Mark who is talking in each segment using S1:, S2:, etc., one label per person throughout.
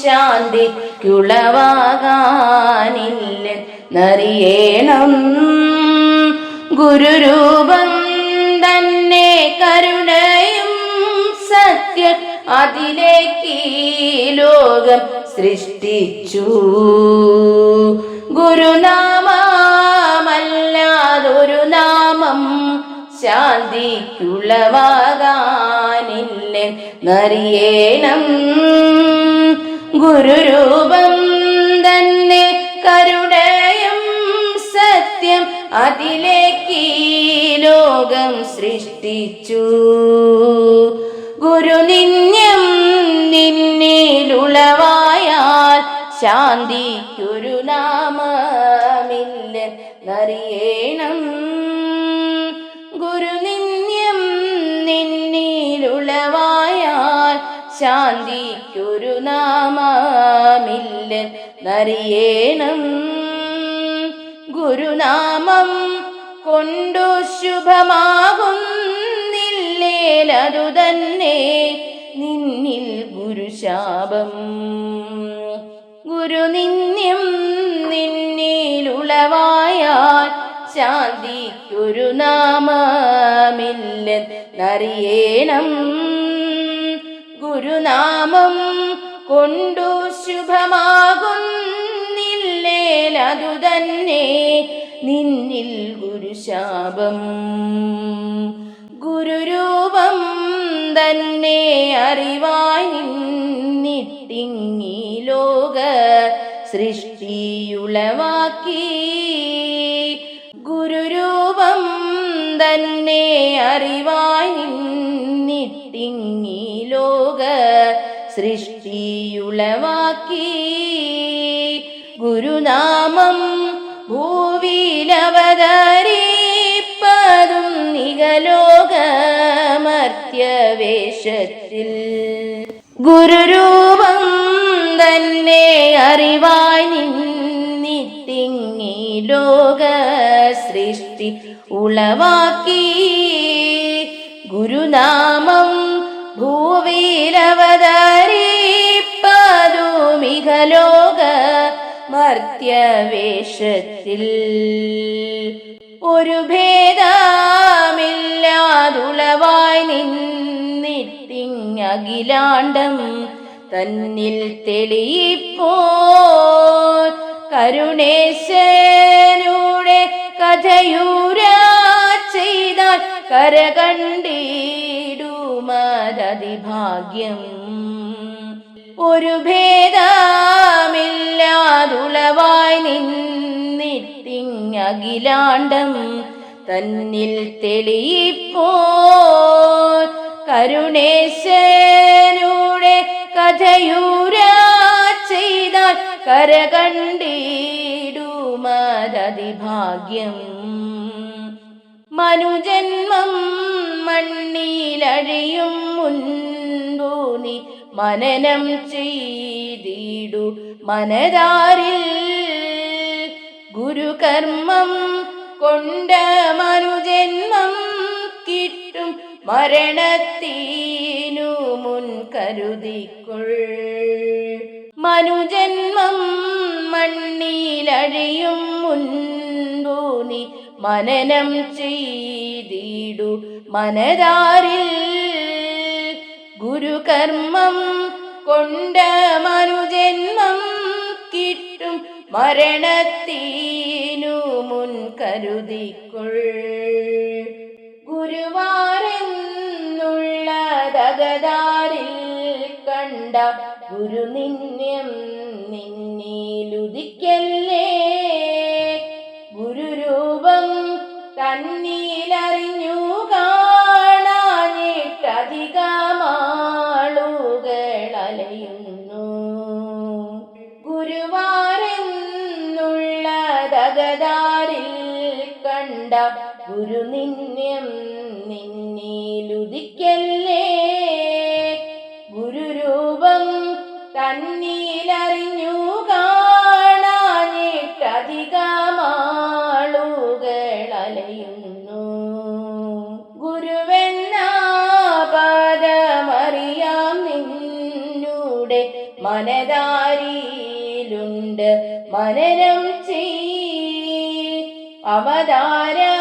S1: ശാന്തിക്കുളവാകാനില്ലെന്നറിയണം ഗുരുരൂപം തന്നെ കരുണയും സത്യ അതിലേക്ക് ലോകം സൃഷ്ടിച്ചു. ഗുരുനാമല്ലാതൊരു നാമം ശാന്തിക്കുളവാകാനില്ലെന്നറിയണം ഗുരുരൂപം തന്നെ കരുണയും സത്യം അതിലേക്ക് ലോകം സൃഷ്ടിച്ചു. ഗുരുനിന്യം നിന്നിലുളവായാൽ ശാന്തി നാമമില്ലെന്നറിയണം. ഗുരുനിന്യം നിന്നിലുളവായാൽ നാമില്ല നറിയേണം. ഗുരുനാമം കൊണ്ടു ശുഭമാകുന്നില്ലേലതു തന്നെ നിന്നിൽ ഗുരുശാപം. ഗുരു ഗുരുനിന്യം നിന്നിലുളവായാൽ ശാന്തിക്കൊരു നാമമില്ലെന്നറിയണം ഗുരുനാമം കൊണ്ടു ശുഭമാകുന്നില്ലേലതു തന്നെ നിന്നിൽ ഗുരുശാപം ഗുരുരൂപം തന്നെ അറിവായി നിന്നിട്ടിങ്ങി ലോക സൃഷ്ടിയുളവാക്കി. ഗുരുരൂപം തന്നെ അറിവായി നിന്നിട്ടിങ്ങി ലോക സൃഷ്ടിയുളവാക്കി. ഗുരുനാമം ഭൂവിലവതരിപ്പതും നികലോകമർത്യവേഷത്തിൽ ഗുരുരൂപം തന്നെ അറിവായി നിന്നിത്തിങ്ങി ലോക സൃഷ്ടി ഉളവാക്കി. ഗുരുനാമം ഭൂവിലവതരിപ്പതുമികലോക മർത്യവേഷത്തിൽ. ഒരു ഭേദമില്ലാതുളവായി നിന്നിട്ടിങ്ങകിലാണ്ടം തന്നിൽ തെളിയിപ്പോ കരുണേശനുടെ കഥയൂരാ ചെയ്താൽ കര ഭാഗ്യം. ഒരു ഭേദമില്ലാതുളവായി നിന്നിട്ടിങ്ങിലാണ്ടം തന്നിൽ തെളിയിപ്പോ കരുണേശനൂടെ കഥയൂരാ ചെയ്താൽ കണ്ടിടുമതതിഭാഗ്യം മനുജന്മം മണ്ണിലഴിയും മുൻപു നീ. മനനം ചെയ്തിടു മനതാരിൽ ഗുരുകർമ്മം കൊണ്ട മനുജന്മം കിട്ടും മരണത്തിനു മുൻ കരുതിക്കൊൾ. മനുജന്മം മണ്ണിലഴിയും മുൻ മനനം ചെയ്തിടു മനരാരിൽ ഗുരുകർമ്മം കൊണ്ട മനുജന്മം കിട്ടും മരണത്തീനു മുൻ കരുതിക്കൊൾ. ഗുരുവാരെന്നുള്ളതകതാരിൽ കണ്ട ഗുരുനിന്യം നിന്നിലുദിക്കല്ലേ ഗുരുരൂപം ഒരു നിന്യം നിന്നീലുദിക്കല്ലേ? ഗുരുരൂപം തന്നീലറിഞ്ഞു കാണാനിട്ടധികമാളുകളലയുന്നു ഗുരുവെന്ന പാദമറിയാം നിന്നുടെ മനതാരിയിലുണ്ട് മനനം ചെയ്. അവതാരം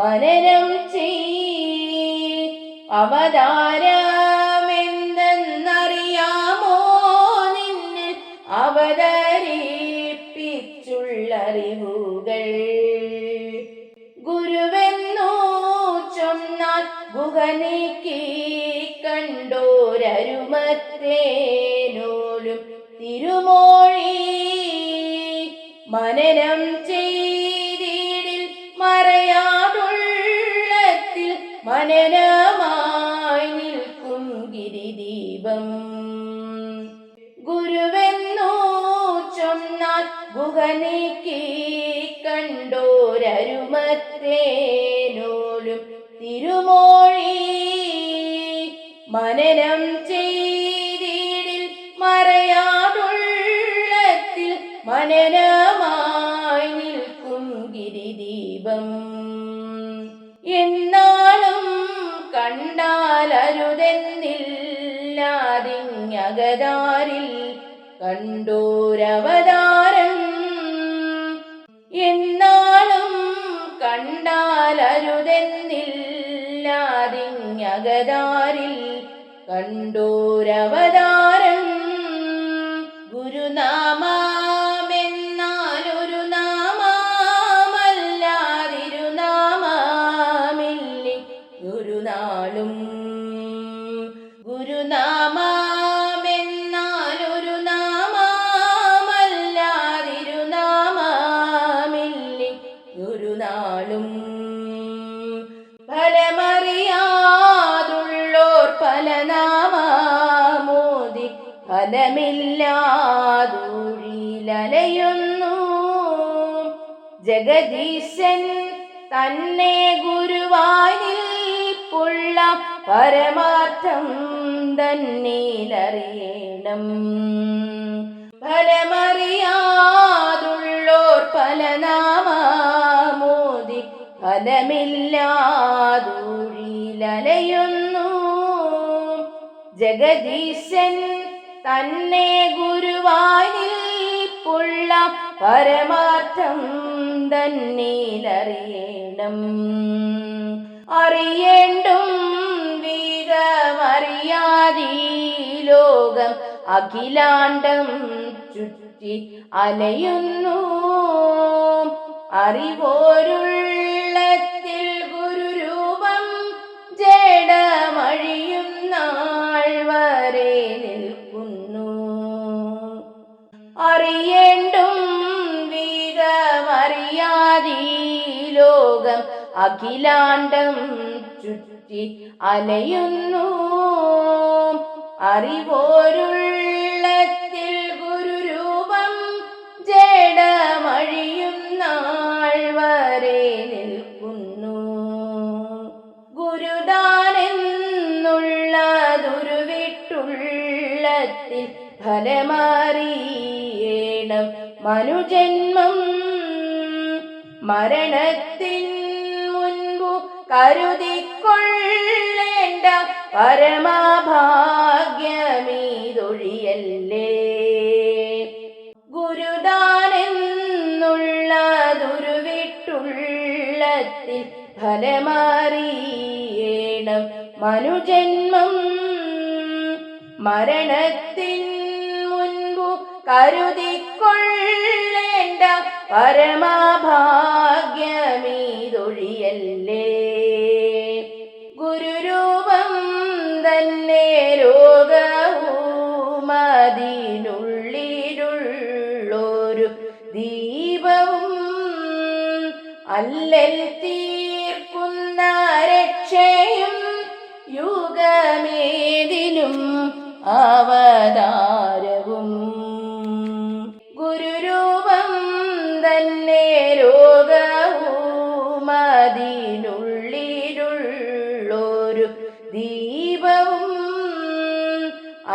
S1: മനനം ചെയ്. അവതാരമെന്തെന്നറിയാമോ അവതരിപ്പിച്ചുള്ളറിവുകൾ. ഗുരുവെന്നു ചൊന്നാൽ ഗുഹനീക്കി കണ്ടോരരുമത്തേനോലും മനനമായി നിൽക്കും ഗിരിദീപം. ഗുരുവെന്നോ ചൊന്നാൽ ഗുഹനീക്കി കണ്ടോരരുമത്തേനോലും തിരുമോഴി മനനം ചെയ്തിടിൽ മറയാതുള്ളത്തിൽ മനനമായി നിൽക്കും ഗിരിദീപം. എന്നാളും കണ്ടാലരുതെന്നില്ലാതിങ്ങകതാരിൽ കണ്ടോരവതാരം. എന്നാളും കണ്ടാലരുതെന്നില്ലാതിങ്ങകതാരിൽ കണ്ടോരവതാരം. ഗുരുനാമെന്നാലൊരു ജഗദീശൻ തന്നെ ഗുരുവായി പുള്ള പരമാർത്ഥം തന്നീലറിയണം. ഫലമറിയാതുള്ളോർ പല നാമോദി ഫലമില്ലാതുഴിലലയുന്നു. ജഗദീശൻ തന്നെ ഗുരുവായി നിൽപ്പുള്ള പരമാർത്ഥം തന്നീലറിയണം. അറിയേണ്ടും വീരമറിയാതി ലോകം അഖിലാണ്ടം ചുറ്റി അലയുന്നു. അറിവോരുള്ളത്തിൽ ഗുരുരൂപം ജഡമഴിയും നാൾ വരെ നിൽക്കുന്നു. അറിയേണ്ടും ലോകം അഖിലാണ്ടം ചുറ്റി അലയുന്നു. അറിവോരുള്ളത്തിൽ ഗുരുരൂപം രൂപം നാൾ വരെ നിൽക്കുന്നു. ഗുരുദാനെന്നുള്ളതുരുവിട്ടുള്ളത്തിൽ ഫലമറിയേണം. മനുജന്മം മരണത്തിൻ മുൻപു കരുതിക്കൊള്ളേണ്ട പരമാഭാഗ്യമീതൊഴിയല്ലേ? ഗുരുദാനെന്നുള്ളതൊരുവിട്ടുള്ളത്തിൽ ഫലമാറിയേണം മനുജന്മം. മരണത്തിൻ മുൻപു കരുതിക്കൊള്ളേണ്ട പരമാഭാഗ്യമീതൊഴിയല്ലേ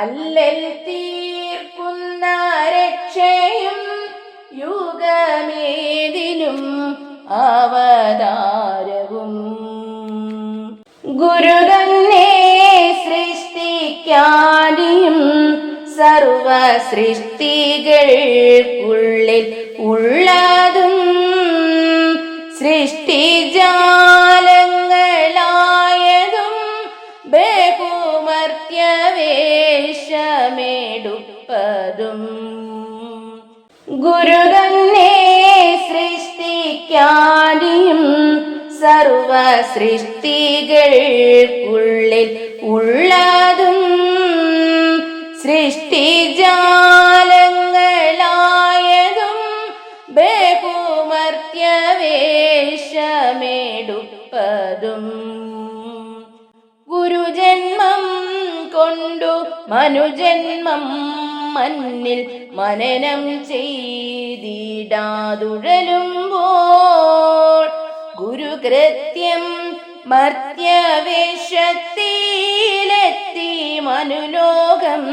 S1: അല്ലൽ തീർക്കുന്ന രക്ഷയും യുഗമേതിലും അവതാരവും. ഗുരു തന്നെ സൃഷ്ടിക്കാതെയും സർവ സൃഷ്ടികൾക്കുള്ളിൽ ഉള്ളതും സൃഷ്ടിജാലങ്ങളായതും ഗുരു തന്നെ സൃഷ്ടിക്കാതെയും സർവ സൃഷ്ടികൾക്കുള്ളിൽ ഉള്ളതും സൃഷ്ടിജാലങ്ങളായതും ബഹുമർത്യവേഷമെടുപ്പതും. ഗുരുജന്മം കൊണ്ടു മനുജന്മം മണ്ണിൽ മനനം ചെയ്തിടാതുഴലുമ്പോൾ ഗുരുകൃത്യം മർത്യവേഷത്തിലെത്തി മനുലോകം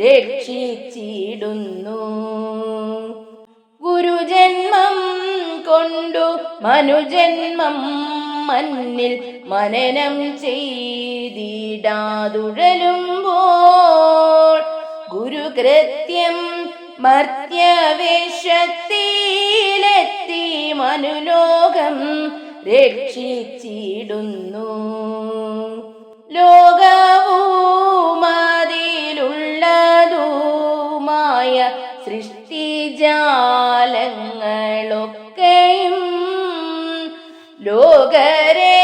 S1: രക്ഷിച്ചിടുന്നു. ഗുരുജന്മം കൊണ്ടു മനുജന്മം മണ്ണിൽ മനനം ചെയ്തിടാതുഴലുമ്പോൾ ഗുരുകൃത്യം മർത്യവേഷത്തിലെത്തി മനുലോകം രക്ഷിച്ചിടുന്നു. ലോകവുമതിലുള്ളതുമായ സൃഷ്ടിജാലങ്ങളൊക്കെയും ലോകരക്ഷകൻ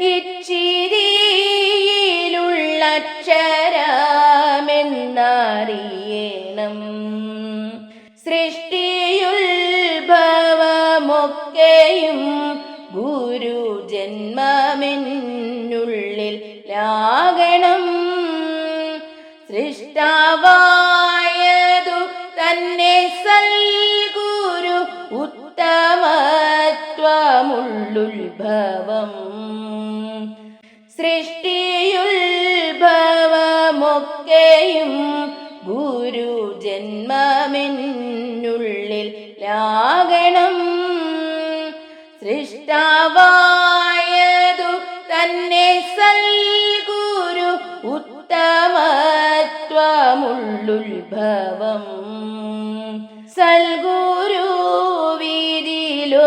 S1: ഇച്ചിരിയിലുള്ളക്ഷരമെന്നറിയണം. സൃഷ്ടിയുത്ഭവമൊക്കെയും ഗുരു ജന്മമെന്നുള്ളിൽ ലാകണം. സൃഷ്ടാവായതു ഉത്തമത്വമുള്ളുത്ഭവം സൃഷ്ടിയുത്ഭവമൊക്കെയും ഗുരു ജന്മമിന്നുള്ളിൽ ലാഗണം സൃഷ്ടാവായതു തന്നെ സൽഗുരു ഉത്തമത്വമുള്ളുത്ഭവം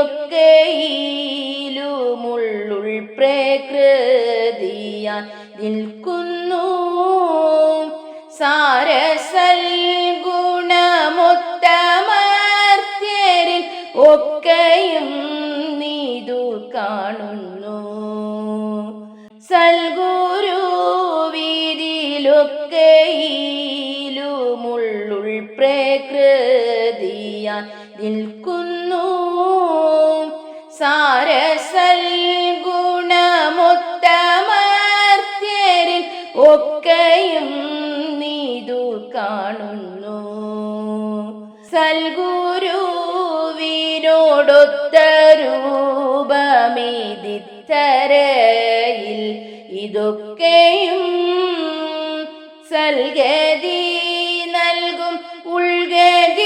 S1: വീതിയിലൊക്കെയിലുമുള്ളുൾ പ്രകൃതിയാൻ നിൽക്കുന്നു. സാരസൽ ഗുണമൊത്തമർത്യരിൽ ഒക്കെയും നീതു കാണുന്നു. സൽഗുരു വീതിയിലൊക്കെയിലുമുള്ളുൾ പ്രകൃതിയാൻ നിൽക്കുന്നു. രൂപമേതിത്തരയിൽ ഇതൊക്കെയും സൽഗതി നൽകും ഉൾഗതിക്കുള്ളതൊക്കെ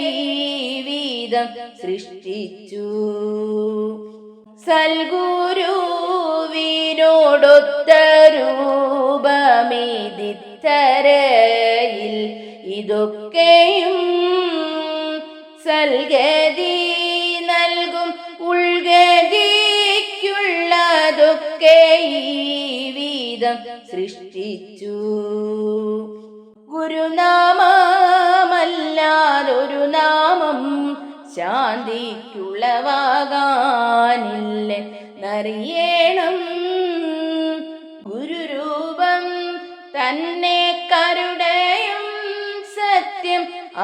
S1: ഈ വീതം സൃഷ്ടിച്ചു. സൽഗുരുവിനോടൊത്ത രൂപമേതിത്തരയിൽ ഇതൊക്കെയും സൽഗതി നൽകും ഉൾഗതിക്കുള്ളതൊക്കെ ഈ വീതം സൃഷ്ടിച്ചു. ഗുരുനാമല്ലാതൊരു നാമം ശാന്തിക്കുള്ളവാകാനില്ല? നറിയണം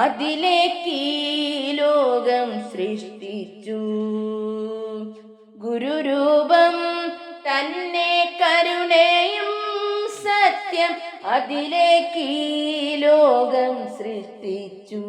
S1: അതിലേക്ക് ലോകം സൃഷ്ടിച്ചു. ഗുരുരൂപം തന്നെ കരുണയും സത്യം അതിലേക്ക് ലോകം സൃഷ്ടിച്ചു.